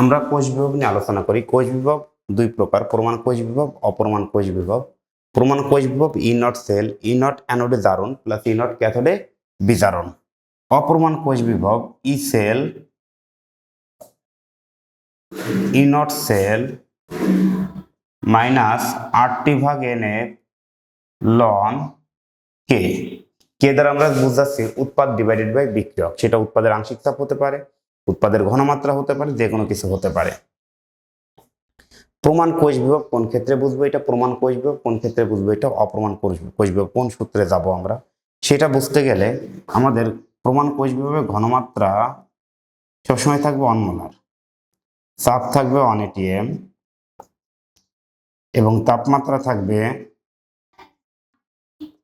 আমরা কোষ বিভব নিয়ে আলোচনা করি। কোষ বিভব দুই প্রকার, প্রমাণ কোষ বিভব অপ্রমাণ কোষ বিভব প্রমাণ কোষ বিভব E nought cell E nought অ্যানোডে জারণ প্লাস ই নট ক্যাথোডে বিজারণ। অপ্রমাণ কোষ বিভব E cell E nought cell minus আটটি ভাগ N F ln K K দ্বারা আমরা বুঝাচ্ছি, উৎপাদ ডিভাইডেড বাই বিক্রিয়ক। সেটা উৎপাদের আংশিক চাপ হতে পারে। উৎপাদের ঘনমাত্রা হতে পারে যে কোনো কিছু হতে পারে। প্রমাণ কোষ বিভব কোন ক্ষেত্রে বুঝব এটা? প্রমাণ কোষ বিভব কোন ক্ষেত্রে বুঝব এটা? অপ্রমাণ কোষ বিভব কোন সূত্রে যাব আমরা? সেটা বুঝতে গেলে আমাদের প্রমাণ কোষ বিভবের ঘনমাত্রা সবসময় থাকবে অনমোলার চাপ থাকবে অন এটিএম এবং তাপমাত্রা থাকবে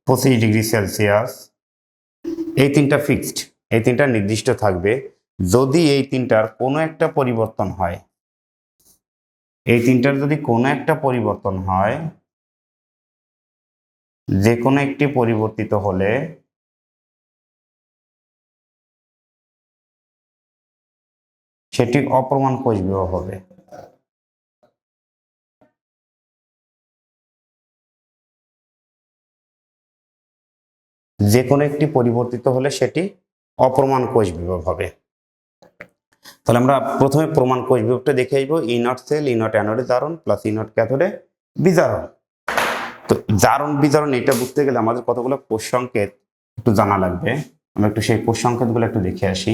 পঁচিশ ডিগ্রি সেলসিয়াস। এই তিনটা ফিক্সড এই তিনটা নির্দিষ্ট থাকবে। যদি এই তিনটার কোনো একটা পরিবর্তন হয়, এই তিনটার যদি কোনো একটা পরিবর্তন হয়, যে কোনো একটি পরিবর্তিত হলে সেটি অপ্রমাণ কোষ বিভব হবে। যে কোনো একটি পরিবর্তিত হলে সেটি অপ্রমাণ কোষ হবে। তাহলে আমরা প্রথমে প্রমাণ কোষ বিভবটা দেখে আসব E naught cell E naught অ্যানোডে জারণ প্লাস ই নট ক্যাথোডে বিজারণ। তো জারণ, বিজারণ, এটা বুঝতে গেলে আমাদের কতগুলো কোষ সংকেত একটু জানা লাগবে। আমরা একটু সেই কোষ সংকেতগুলো একটু দেখে আসি।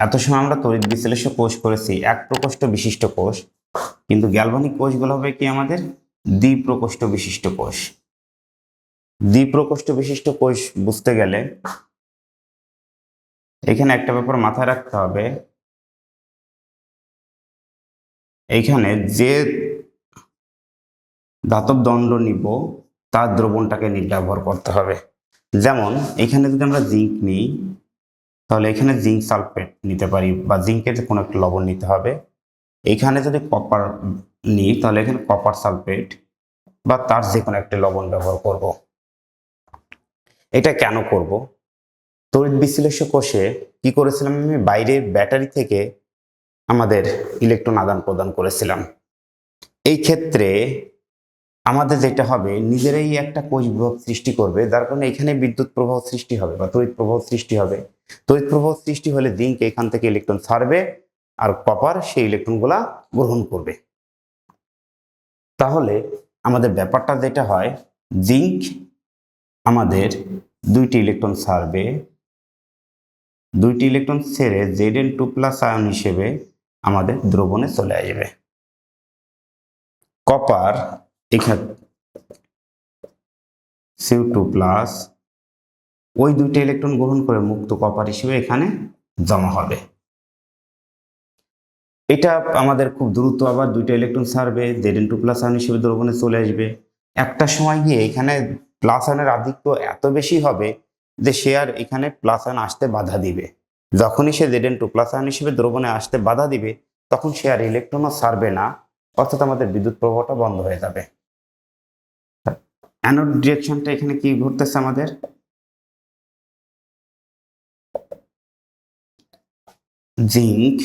এত সময় আমরা তড়িৎ বিশ্লেষ্য কোষ করেছি, এক প্রকোষ্ঠ বিশিষ্ট কোষ, কিন্তু গ্যালভানিক কোষগুলো হবে কি আমাদের দ্বিপ্রকোষ্ঠ বিশিষ্ট কোষ। দ্বিপ্রকোষ্ঠ বিশিষ্ট কোষ বুঝতে গেলে এখানে একটা ব্যাপার মাথায় রাখতে হবে। এইখানে যে ধাতব দণ্ড নিব, তার দ্রবণটাকে ব্যবহার করতে হবে। যেমন, এখানে যদি আমরা জিঙ্ক নিই, তাহলে এখানে জিঙ্ক সালফেট নিতে পারি বা জিঙ্কের কোনো একটা লবণ নিতে হবে। এখানে যদি কপার নিই, তাহলে এখানে কপার সালফেট বা তার যে কোনো একটা লবণ ব্যবহার করব। এটা কেন করব? তড়িৎ বিশ্লেষক কোষে কি করেছিলাম আমি? বাইরের ব্যাটারি থেকে আমাদের ইলেকট্রন আদান প্রদান করেছিলাম। এই ক্ষেত্রে আমাদের যেটা হবে, নিজেরাই একটা কোষ বিভব সৃষ্টি করবে, যার কারণে এখানে বিদ্যুৎ প্রবাহ সৃষ্টি হবে বা তড়িৎ প্রবাহ সৃষ্টি হবে। তড়িৎ প্রবাহ সৃষ্টি হলে জিঙ্ক এখান থেকে ইলেকট্রন ছাড়বে আর কপার সেই ইলেকট্রনগুলা গ্রহণ করবে। তাহলে আমাদের ব্যাপারটা যেটা হয়, জিঙ্ক আমাদের দুইটি ইলেকট্রন ছাড়বে দুইটি ইলেকট্রন ছেড়ে Z N two plus ion হিসেবে আমাদের দ্রবণে চলে আসবে। কপার এখানে সিউ টু প্লাস ওই দুইটা ইলেকট্রন গ্রহণ করে মুক্ত কপার হিসেবে এখানে জমা হবে। এটা আমাদের খুব দ্রুত আবার দুইটা ইলেকট্রন ছাড়বে Z N two plus ion হিসেবে দ্রবণে চলে আসবে। একটা সময় গিয়ে এখানে প্লাস আয়নের আধিক্য এত বেশি হবে যে সে আর এখানে প্লাস আয়ন আসতে বাধা দিবে। যখনই সে Z N two plus ion হিসেবে দ্রবণে আসতে বাধা দিবে, তখন সে আর ইলেকট্রনও ছাড়বে না, অর্থাৎ আমাদের বিদ্যুৎ প্রবাহটা বন্ধ হয়ে যাবে। অ্যানোড ডিরেকশনটা এখানে কি ঘটতেছে আমাদের? জিঙ্ক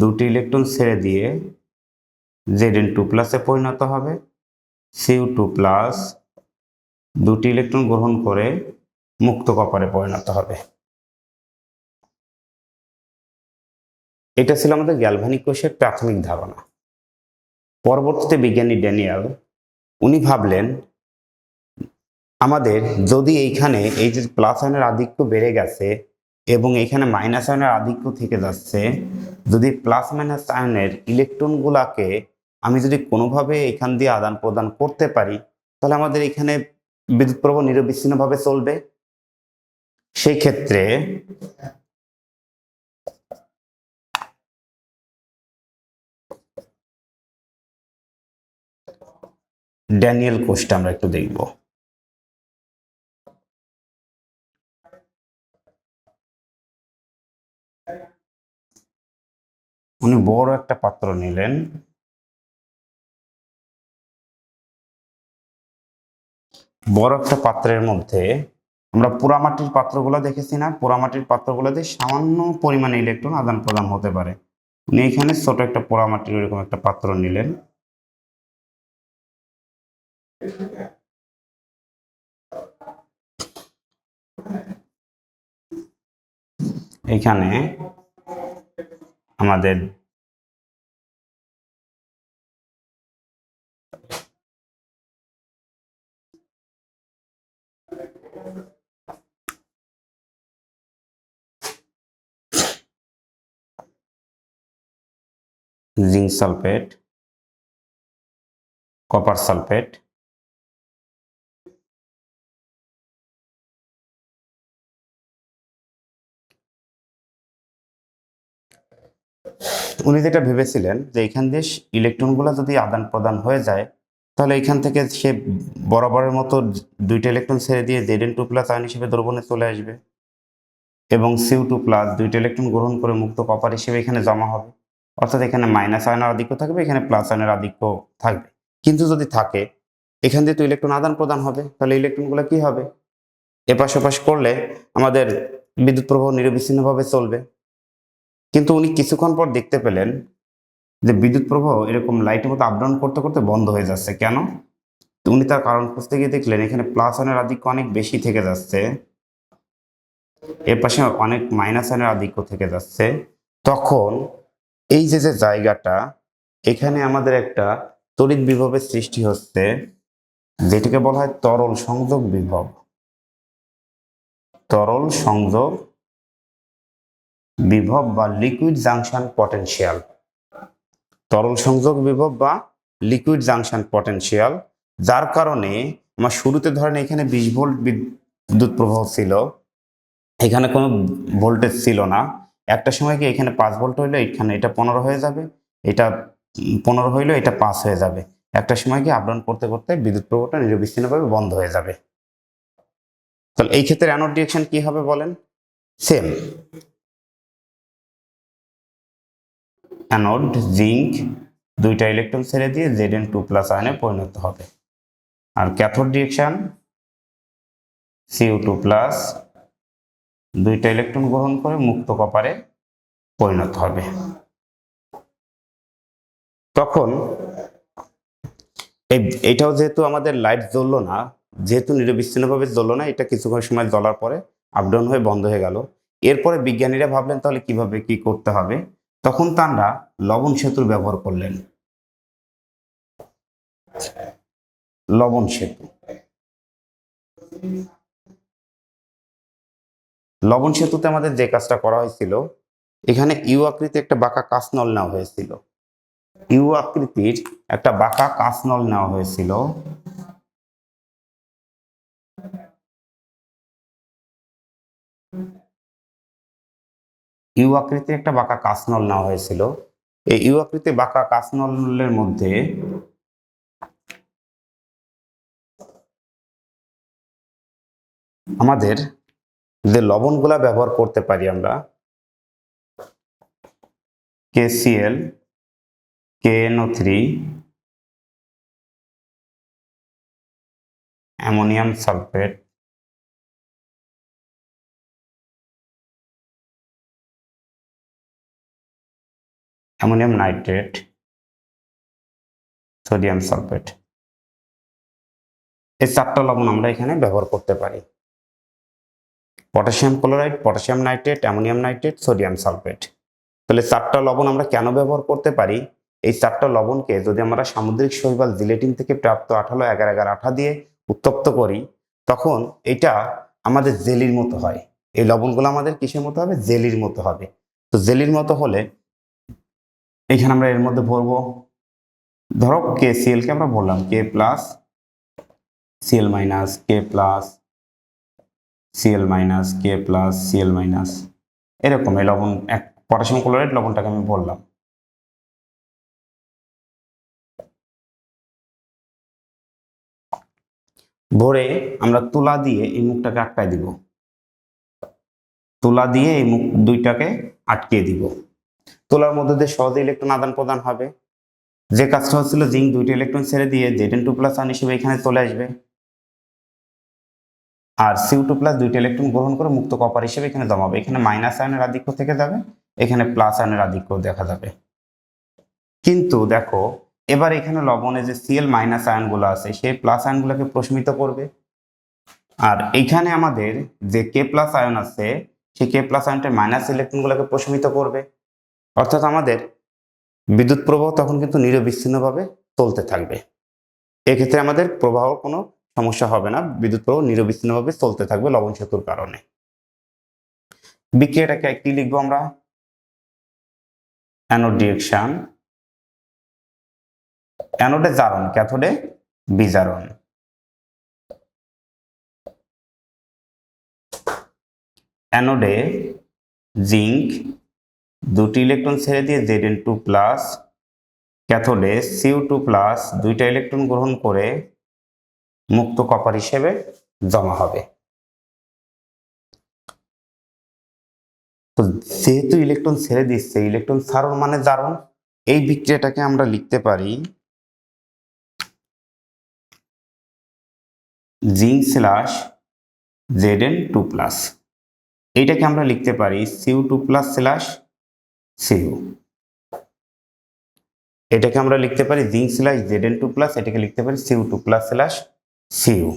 দুটি ইলেকট্রন ছেড়ে দিয়ে জেড এন টু প্লাসে পরিণত হবে। সিউ টু প্লাস দুটি ইলেকট্রন গ্রহণ করে মুক্ত কপারে পরিণত হবে। এটা ছিল আমাদের গ্যালভানিক কোষের প্রাথমিক ধারণা। পরবর্তীতে বিজ্ঞানী ড্যানিয়াল, উনি ভাবলেন, আমাদের যদি এইখানে এই যে প্লাস আয়নের আধিক্য বেড়ে গেছে এবং এখানে মাইনাস আয়নের আধিক্য থেকে যাচ্ছে, যদি প্লাস মাইনাস আয়নের ইলেকট্রনগুলাকে আমি যদি কোনোভাবে এখান দিয়ে আদান প্রদান করতে পারি, তাহলে আমাদের এখানে বিদ্যুৎ প্রবাহ নিরবিচ্ছিন্নভাবে চলবে। সেই ক্ষেত্রে ড্যানিয়েল কোষটা আমরা একটু দেখব। উনি বড় একটা পাত্র নিলেন। বড় একটা পাত্রের মধ্যে আমরা পোড়ামাটির পাত্রগুলো দেখেছি না? পোড়ামাটির পাত্রগুলোতে সামান্য পরিমাণে ইলেকট্রন আদান প্রদান হতে পারে। উনি এখানে ছোট একটা পোড়ামাটির এরকম একটা পাত্র নিলেন। এখানে আমাদের জিঙ্ক সালফেট, কপার সালফেট, উনি যেটা ভেবেছিলেন যে এখান দিয়ে ইলেকট্রনগুলো যদি আদান প্রদান হয়ে যায়, তাহলে এখান থেকে সে বরাবরের মতো দুইটা ইলেকট্রন ছেড়ে দিয়ে Z N two plus ion হিসেবে দ্রবণে চলে আসবে এবং সিউ টু প্লাস দুইটা ইলেকট্রন গ্রহণ করে মুক্ত কপার হিসেবে এখানে জমা হবে। অর্থাৎ এখানে মাইনাস আয়নের আধিক্য থাকবে, এখানে প্লাস আয়নের আধিক্য থাকবে। কিন্তু যদি থাকে, এখান দিয়ে তো ইলেকট্রন আদান প্রদান হবে, তাহলে ইলেকট্রনগুলো কি হবে? এপাশ ওপাশ করলে আমাদের বিদ্যুৎ প্রবাহ নিরবিচ্ছিন্নভাবে চলবে। কিন্তু উনি কিছুক্ষণ পর দেখতে পেলেন যে বিদ্যুৎ প্রবাহ এরকম লাইটের মতো আপ ডাউন করতে করতে বন্ধ হয়ে যাচ্ছে। কেন? উনি তার কারণ খুঁজতে গিয়ে দেখলেন, এখানে প্লাস আয়নের আধিক্য অনেক বেশি থেকে যাচ্ছে। এর পাশে অনেক মাইনাস আয়নের আধিক্য থেকে যাচ্ছে। তখন এই যে যে জায়গাটা, এখানে আমাদের একটা তড়িৎ বিভবের সৃষ্টি হচ্ছে, যেটাকে বলা হয় তরল সংযোগ বিভব। তরল সংযোগ বিভব বা লিকুইড জাংশন পটেনশিয়াল তরল সংযোগ বিভব বা লিকুইড জাংশন পটেনশিয়াল যার কারণে আমার শুরুতে ধরেন এখানে বিশ ভোল্ট বিদ্যুৎ প্রবাহ ছিল, এখানে কোনো ভোল্টেজ ছিল না একটা সময় কি এখানে পাঁচ ভোল্ট হইল এখানে এটা পনেরো হয়ে যাবে, এটা পনেরো হইল, এটা পাঁচ হয়ে যাবে। একটা সময় কি আপডাউন করতে করতে বিদ্যুৎ প্রবাহটা নিরবিচ্ছিন্নভাবে বন্ধ হয়ে যাবে। তাহলে এই ক্ষেত্রে অ্যানোড রিয়েকশন কি হবে বলেন? সেম অ্যানোড জিঙ্ক দুইটা ইলেকট্রন ছেড়ে দিয়ে জেড এন টু প্লাস আয়নে পরিণত হবে। আর cathode reaction CU two plus দুইটা ইলেকট্রন গ্রহণ করে মুক্ত কপারে পরিণত হবে। তখন এটাও যেহেতু আমাদের লাইট জ্বললো না, যেহেতু নিরবিচ্ছিন্নভাবে জ্বললো না, এটা কিছুক্ষণ সময় জ্বলার পরে আপডাউন হয়ে বন্ধ হয়ে গেল। এরপরে বিজ্ঞানীরা ভাবলেন, তাহলে কীভাবে কি করতে হবে? তখন তারা লবণ সেতুর ব্যবহার করলেন। লবণ সেতু। লবণ সেতুতে আমাদের যে কাজটা করা হয়েছিল, এখানে ইউ আকৃতি একটা বাঁকা কাঁচনল নেওয়া হয়েছিল। ইউ আকৃতির একটা বাঁকা কাঁচনল নেওয়া হয়েছিল। ইউ আকৃতি একটা বাঁকা কাঁচনল নেওয়া হয়েছিল। এই ইউ আকৃতি বাঁকা কাঁচনলের মধ্যে আমাদের যে লবণগুলা ব্যবহার করতে পারি আমরা KCL KNO three ammonium sulphate, ammonium nitrate, sodium sulphate. এই চারটা লবণ আমরা এখানে ব্যবহার করতে পারি। Potassium chloride, potassium nitrate, ammonium nitrate, sodium sulphate. তাহলে চারটা লবণ আমরা কেন ব্যবহার করতে পারি? এই চারটা লবণকে যদি আমরা সামুদ্রিক শৈবাল জিলেটিন থেকে প্রাপ্ত আঠালো, এগারো এগারো, আঠা দিয়ে উত্তপ্ত করি, তখন এটা আমাদের জেলির মতো হয়। এই লবণগুলো আমাদের কিসের মতো হবে? জেলির মতো হবে। তো জেলির মতো হলে এখানে আমরা এর মধ্যে ভরবো। ধরো কে সিএলকে আমরা বললাম K plus CL minus K plus CL minus K plus CL minus এরকম এই লবণ, এক পটাশিয়াম ক্লোরাইড লবণটাকে আমি বললাম। ভরে আমরা তুলা দিয়ে এই মুখটাকে আটকায় দিব। তুলা দিয়ে এই মুখ দুইটাকে আটকিয়ে দিব। তোলার মধ্যে দিয়ে সহজে ইলেকট্রন আদান প্রদান হবে। যে কাজটা হচ্ছিল জিঙ্ক দুইটা ইলেকট্রন ছেড়ে দিয়ে Z N two plus ion হিসেবে এখানে চলে আসবে। আর সিউ টু প্লাস দুইটা ইলেকট্রন গ্রহণ করে মুক্ত কপার হিসেবে এখানে জমাবে এখানে মাইনাস আয়নের আধিক্য থেকে যাবে, এখানে প্লাস আয়নের আধিক্য দেখা যাবে। কিন্তু দেখো, এবার এখানে লবণে যে সিএল মাইনাস আয়নগুলো আছে, সেই প্লাস আয়নগুলোকে প্রশমিত করবে। আর এইখানে আমাদের যে কে প্লাস আয়ন আছে, সেই কে প্লাস আয়নটা মাইনাস ইলেকট্রনগুলোকে প্রশমিত করবে। অর্থাৎ আমাদের বিদ্যুৎ প্রবাহ তখন কিন্তু নিরবিচ্ছিন্নভাবে চলতে থাকবে। এক্ষেত্রে আমাদের প্রবাহ কোনো সমস্যা হবে না, বিদ্যুৎ প্রবাহ নিরবিচ্ছিন্নভাবে চলতে থাকবে লবণ সেতুর কারণে। বিক্রিয়াটাকে কি লিখব আমরা। Anode direction. অ্যানোডে জারণ, ক্যাথোডে বিজারণ। অ্যানোডে জিঙ্ক, দুটি ইলেকট্রন ছেড়ে দিয়ে জেড এন টু প্লাস ক্যাথোডে সিউ টু প্লাস দুইটা ইলেকট্রন গ্রহণ করে মুক্ত কপার হিসেবে জমা হবে। তো যেহেতু ইলেকট্রন ছেড়ে দিচ্ছে ইলেকট্রন ছাড়ন মানে জারণ, এই বিক্রিয়াটাকে আমরা লিখতে পারি zinc slash Z N two plus এইটাকে আমরা লিখতে পারি CU two plus slash CU এটাকে আমরা লিখতে পারি zinc slash Z N two plus এটাকে লিখতে পারি CU two plus slash CU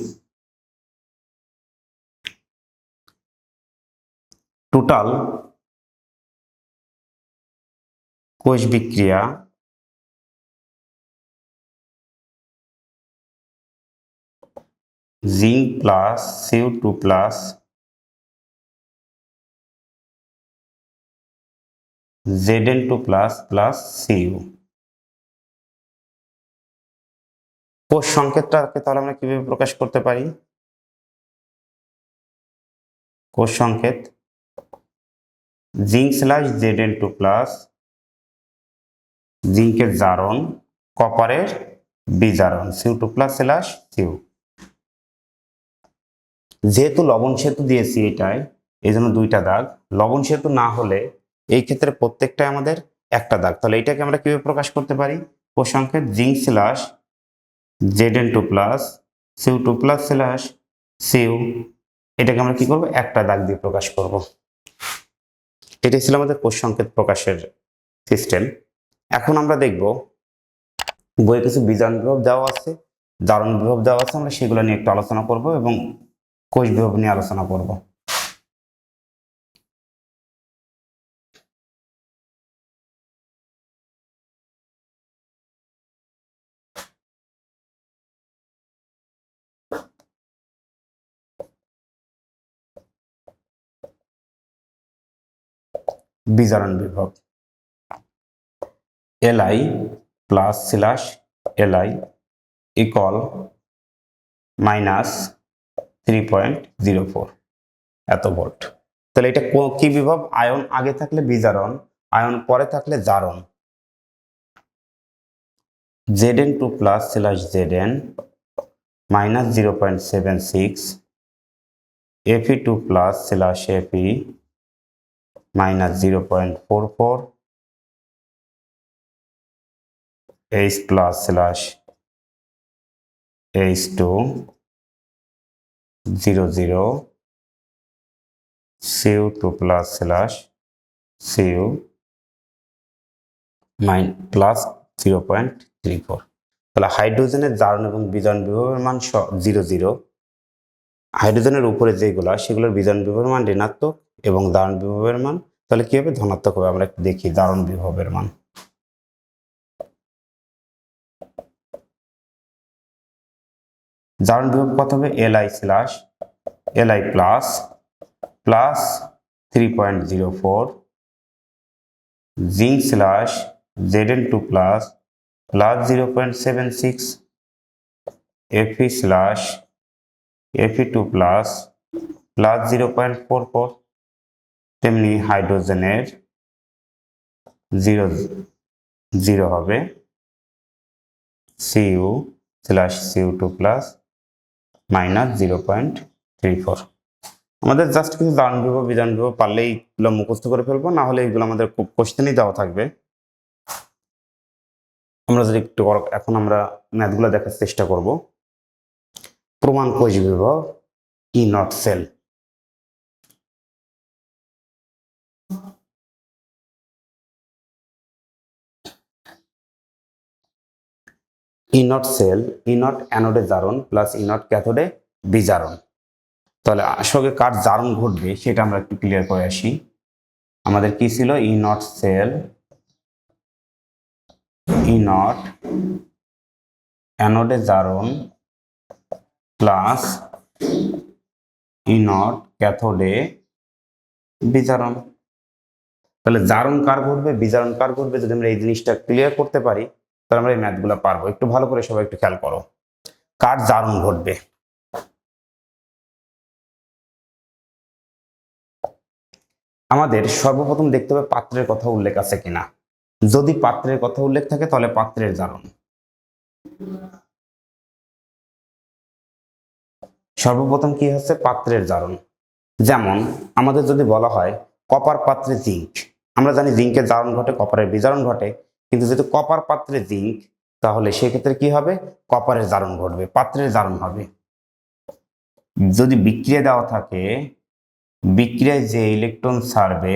total কোষ বিক্রিয়া zinc plus CU two plus Z N two plus plus CU কোষ সংকেতটাকে তাহলে আমরা কীভাবে প্রকাশ করতে পারি? কোষ সংকেত, zinc slash Z N two plus, জিঙ্কের জারণ, কপারের বিজারণ CU two plus slash CU যেহেতু লবণ সেতু দিয়েছি এটাই এই জন্য দুইটা দাগ। লবণ সেতু না হলে এই ক্ষেত্রে প্রত্যেকটাই আমাদের একটা দাগ। তাহলে এটাকে আমরা কীভাবে প্রকাশ করতে পারি? কোষ সংকেত, zinc slash Z N two plus CU two plus slash CU এটাকে আমরা কি করব? একটা দাগ দিয়ে প্রকাশ করব। এটাই ছিল আমাদের কোষ সংকেত প্রকাশের সিস্টেম এখন আমরা দেখব, বইয়ে কিছু বিজারণ বিভব দেওয়া আছে, জারণ বিভব দেওয়া আছে, আমরা সেগুলো নিয়ে একটু আলোচনা করব এবং কোষ বিভব নিয়ে আলোচনা করব। বিজারণ বিভব। LI plus slash LI equal minus three point zero four এত ভোল্ট তাহলে এটা কো- বিভব? আয়ন আগে থাকলে বিজারণ, আয়ন পরে থাকলে জারণ। Z N two plus slash Z N minus zero point seven six FE two plus slash FE minus 0.44 h plus slash h2 0 0 cu2 plus slash cu minus plus zero point three four তাহলে হাইড্রোজেনের জারণ এবং বিজন বিভবের মান zero zero হাইড্রোজেনের উপরে যেগুলো, সেগুলোর বিজন বিভবের মান ঋণাত্মক। এবং দারুণ বিভবের মান, তাহলে কি হবে? ধনাত্মক হবে। আমরা একটু দেখি দারুণ বিভবের মান। দারুণ বিভব কত হবে? L I slash L I plus plus three point zero four zinc slash Z N two plus plus zero point seven six FE slash FE two plus plus zero point four four তেমনি হাইড্রোজেনের zero zero হবে। CU slash CU two plus minus zero point three four আমাদের just কিছু দান বিভব বিধান বিভব পারলেই এগুলো মুখস্থ করে ফেলব, না হলে এগুলো আমাদের কোশ্চেনই দেওয়া থাকবে। আমরা যদি একটু এখন আমরা ম্যাথগুলো দেখার চেষ্টা করব। প্রমাণ কোষ বিভব E naught cell E naught cell E naught অ্যানোডে জারণ প্লাস ই নট ক্যাথোডে বিজারণ। তাহলে আসলে কার জারণ ঘটবে সেটা আমরা একটু ক্লিয়ার করে আসি। আমাদের কি ছিল? E naught cell E naught অ্যানোডে জারণ প্লাস ই নট ক্যাথোডে বিজারণ। তাহলে জারণ কার ঘটবে? বিজারণ কার ঘটবে? যদি আমরা এই জিনিসটা ক্লিয়ার করতে পারি তাহলে আমরা এই ম্যাথগুলো পারব। একটু ভালো করে সবাই একটু খেয়াল করো। কার জারণ ঘটবে? আমাদের সর্বপ্রথম দেখতে হবে পাত্রের কথা উল্লেখ আছে কিনা। যদি পাত্রের কথা উল্লেখ থাকে, তাহলে পাত্রের জারণ সর্বপ্রথম কি হচ্ছে? পাত্রের জারণ যেমন আমাদের যদি বলা হয়, কপার পাত্রে জিঙ্ক। আমরা জানি জিঙ্কের জারণ ঘটে, কপারের বিজারণ ঘটে। কিন্তু যদি কপার পাত্রে জিঙ্ক তাহলে সেক্ষেত্রে কি হবে? কপারের জারণ ঘটবে, পাত্রের জারণ হবে। যদি বিক্রিয়া দেওয়া থাকে, বিক্রিয়ায় যে ইলেকট্রন ছাড়বে,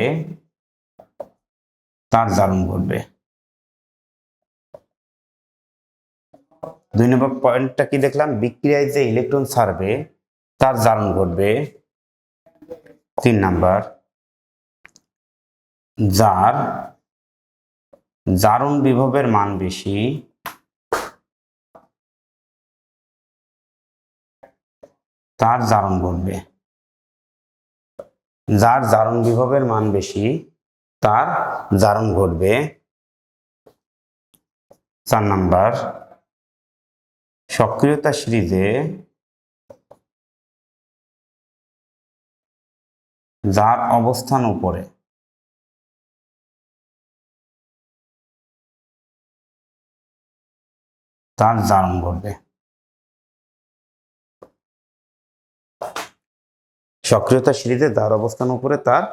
তার জারণ ঘটবে। দুই নম্বর পয়েন্টটা কি দেখলাম? বিক্রিয়ায় যে ইলেকট্রন ছাড়বে, তার জারণ ঘটবে। তিন নাম্বার, যার জারণ বিভবের মান বেশি। তার জারণ ঘটবে। যার জারণ বিভবের মান বেশি, তার জারণ ঘটবে। চার নাম্বার, সক্রিয়তা সিরিজে যার অবস্থান উপরে। তার জারণ ঘটবে সক্রিয়তা সিরিজে যার অবস্থান উপরে তার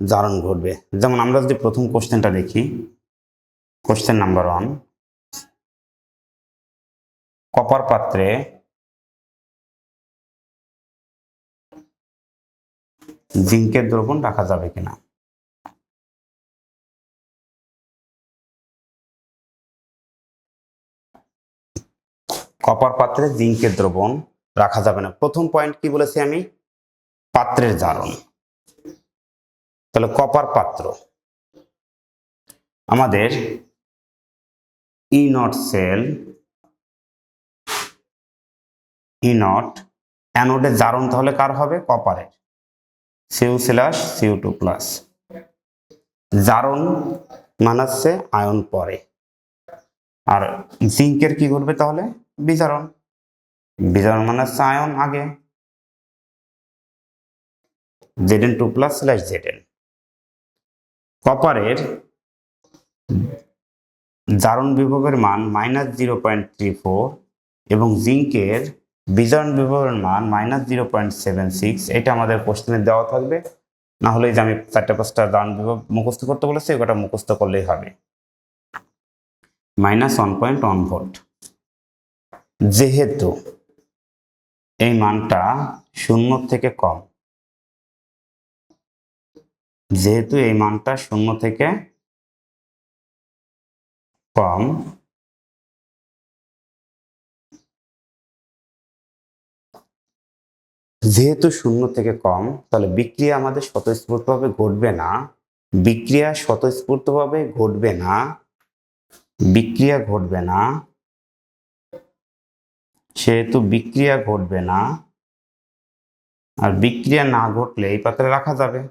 জারণ ঘটবে। যেমন আমরা যদি প্রথম কোশ্চেনটা দেখি, কোশ্চেন নাম্বার ওয়ান, কপার পাত্রে জিঙ্কের দ্রবণ রাখা যাবে কিনা? কপার পাত্রে জিঙ্কের দ্রবণ রাখা যাবে না। প্রথম পয়েন্ট কি বলেছি আমি? পাত্রের জারণ। তাহলে কপার পাত্র। আমাদের E naught cell E naught অ্যানোডের জারণ তাহলে কার হবে? কপারের। CU slash CU two plus জারণ মানাচ্ছে আয়ন পরে। আর জিঙ্কের কি করবে তাহলে? বিজারণ বিজারণ মানাচ্ছে আয়ন আগে। ZN two plus slash ZN কপারের জারণ বিভবের মান minus zero point three four এবং জিঙ্কের বিজারণ বিভবের মান minus zero point seven six এটা আমাদের কোশ্চেনে দেওয়া থাকবে। না হলে যে আমি চারটে পাঁচটা জারণ বিভব মুখস্থ করতে বলেছি ওটা মুখস্থ করলেই হবে। Minus one point one volt যেহেতু এই মানটা শূন্য থেকে কম, যেহেতু এই মানটা শূন্য থেকে কম, যেহেতু শূন্য থেকে কম, তাহলে বিক্রিয়া আমাদের স্বতঃস্ফূর্তভাবে ঘটবে না। বিক্রিয়া স্বতঃস্ফূর্তভাবে ঘটবে না, বিক্রিয়া ঘটবে না। সেহেতু বিক্রিয়া ঘটবে না। আর বিক্রিয়া না ঘটলে এই পাত্রে রাখা যাবে।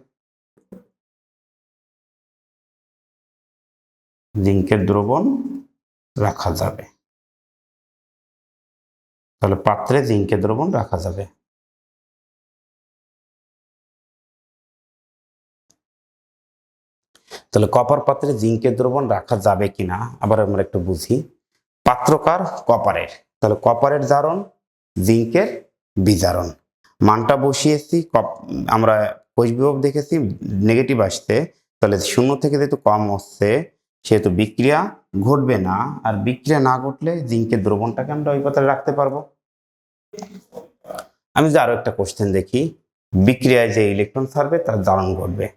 জিঙ্কের দ্রবণ রাখা যাবে। তাহলে পাত্রে জিঙ্কের দ্রবণ রাখা যাবে। তাহলে কপার পাত্রে জিঙ্কের দ্রবণ রাখা যাবে কিনা? আবার আমরা একটু বুঝি। পাত্রকার কপারের। তাহলে কপারের জারণ, জিঙ্কের বিজারণ। মানটা বসিয়েছি, কপ- আমরা কোষ বিভব দেখেছি নেগেটিভ আসতে তাহলে শূন্য থেকে যেহেতু কম হচ্ছে, সেহেতু বিক্রিয়া ঘটবে না। আর বিক্রিয়া না ঘটলে জিঙ্কের দ্রবণটাকে আমরা ওই পাত্রে রাখতে পারব। আমি যে আরও একটা কোশ্চেন দেখি, বিক্রিয়ায় যে ইলেকট্রন ছাড়বে, তার জারণ ঘটবে।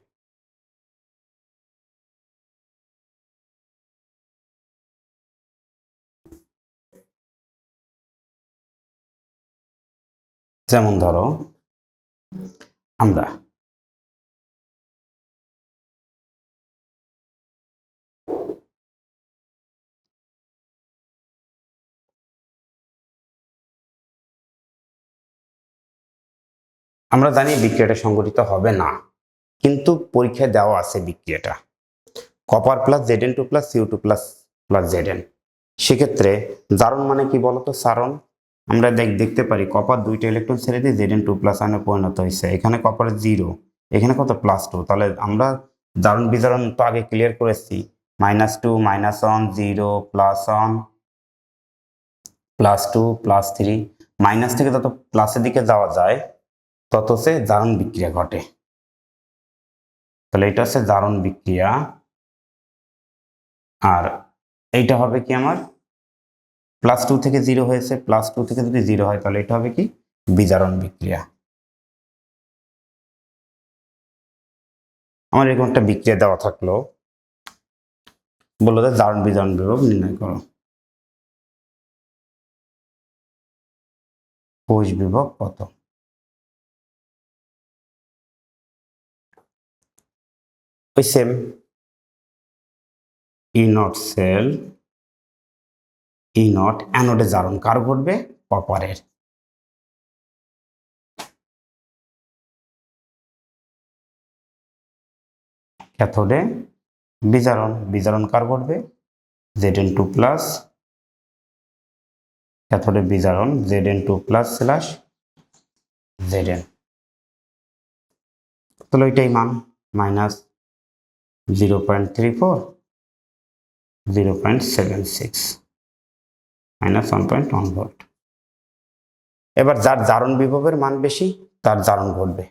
যেমন ধরো, আমরা আমরা জানি বিক্রিয়াটা সংগঠিত হবে না, কিন্তু পরীক্ষায় দেওয়া আছে বিক্রিয়াটা। Copper plus Z N two plus CU two plus plus Z N সেক্ষেত্রে জারণ মানে কি বলতো? সারণ। আমরা দেখ, দেখতে পারি কপার দুইটা ইলেকট্রন ছেড়ে দিয়ে জেড এন টু প্লাস আনে পরিণত হয়েছে। এখানে কপার জিরো এখানে কত? প্লাস টু তাহলে আমরা জারণ বিজারণ তো আগে ক্লিয়ার করেছি minus two minus one zero plus one plus two plus three minus থেকে যত প্লাসের দিকে যাওয়া যায়, তত সে জারণ বিক্রিয়া ঘটে। তাহলে এটা হচ্ছে জারণ বিক্রিয়া। আর এইটা হবে কি আমার? প্লাস টু থেকে জিরো হয়েছে প্লাস টু থেকে যদি জিরো হয়, তাহলে এটা হবে কি? বিজারণ বিক্রিয়া। আমার এরকম একটা বিক্রিয়া দেওয়া থাকল। বলল জারণ বিজারণ বিভব নির্ণয় করো। কোষ বিভব কত? ওই same E naught cell E naught অ্যানোডে জারণ কার ঘটবে? কপারের। ক্যাথোডে বিজারণ। বিজারণ কার ঘটবে? জেড এন টু প্লাস ক্যাথোডে বিজারণ। Z N two plus slash Z N. তাহলে ওইটাই মান। Minus zero point three four, zero point seven six. Minus one point one volt এবার যার জারণ বিভবের মান বেশি, তার জারণ ঘটবে।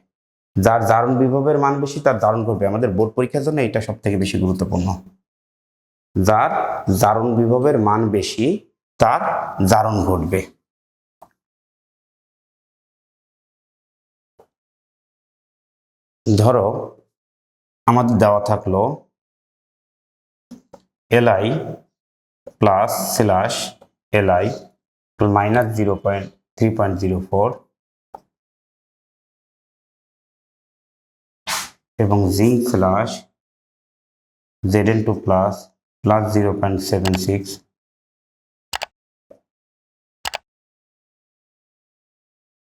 যার জারণ বিভবের মান বেশি, তার জারণ ঘটবে। আমাদের বোর্ড পরীক্ষার জন্য এটা সব থেকে বেশি গুরুত্বপূর্ণ। যার জারণ বিভবের মান বেশি, তার জারণ ঘটবে। ধরো, আমাদের দেওয়া থাকল LI plus slash point three point zero four এবং zinc slash Z N two plus plus zero point seven six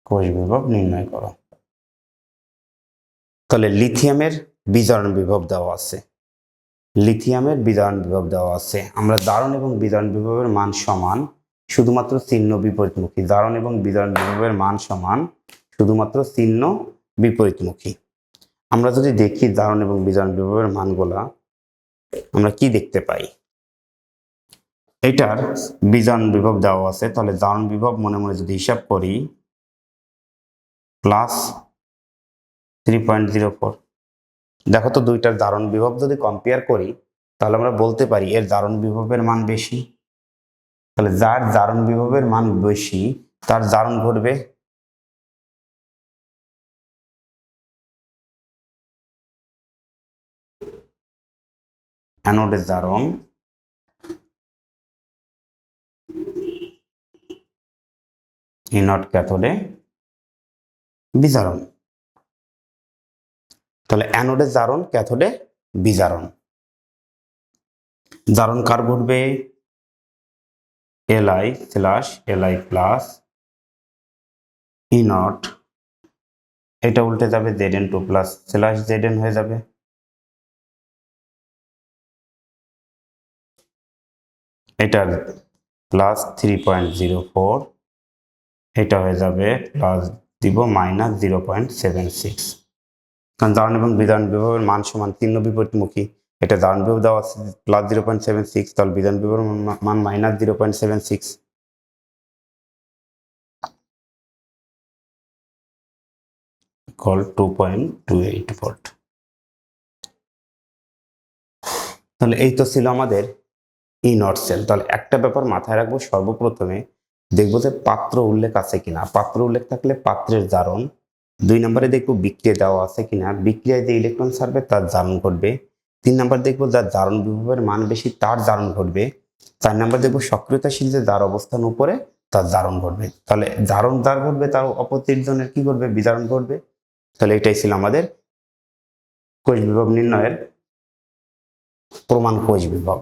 কোষ বিভব নির্ণয় করো। তাহলে লিথিয়ামের বিজারণ বিভব দেওয়া আছে। লিথিয়ামের বিজারণ বিভব দেওয়া আছে। আমরা দারণ এবং বিজারণ বিভবের মান সমান শুধুমাত্র চিহ্ন বিপরীতমুখী। দারণ এবং বিজারণ বিভবের মান সমান শুধুমাত্র চিহ্ন বিপরীতমুখী। আমরা যদি দেখি দারণ এবং বিজারণ বিভবের মানগুলা, আমরা কি দেখতে পাই? এটার বিজারণ বিভব দেওয়া আছে। তাহলে দারণ বিভব মনে মনে যদি হিসাব করি plus three point zero four দেখো তো দুইটার জারণ বিভব যদি কম্পেয়ার করি, তাহলে আমরা বলতে পারি এর জারণ বিভবের মান বেশি। তাহলে যার জারণ বিভবের মান বেশি, তার জারণ ঘটবে? অ্যানোডের জারণ ইনট ক্যাথোডে বিজারণ। তাহলে অ্যানোডে জারণ ক্যাথোডে বিজারণ। জারণ কার ঘটবে? LI slash LI plus E naught এটা উল্টে যাবে Z N two plus slash Z N হয়ে যাবে। এটার plus three point zero four এটা হয়ে যাবে প্লাস দিব minus zero point seven six কারণ জারণ এবং বিধান বিভাগের মান সমান তিন্ন বিপরীতমুখী এটা জারণ বিভব দেওয়া আছে plus zero point seven six তাহলে বিধান বিভবের মা- মান minus zero point seven six call two point two eight volt তাহলে এই তো ছিল আমাদের ই নট সেল তাহলে একটা ব্যাপার মাথায় রাখব, সর্বপ্রথমে দেখব যে পাত্র উল্লেখ আছে কিনা। পাত্র উল্লেখ থাকলে পাত্রের জারণ দুই নম্বরে দেখব বিক্রিয়া দেওয়া আছে কিনা। বিক্রিয়ায় যে ইলেকট্রন ছাড়বে তার জারণ ঘটবে। তিন নম্বর দেখব যার জারণ বিভবের মান বেশি তার জারণ ঘটবে। চার নম্বর দেখব সক্রিয়তাশীল যে যার অবস্থান উপরে তার জারণ ঘটবে। তাহলে জারণ যার ঘটবে, তার অপতীর্জনের কি করবে বিজারণ ঘটবে। তাহলে এটাই ছিল আমাদের কোষ বিভব নির্ণয়ের প্রমাণ কোষ বিভব।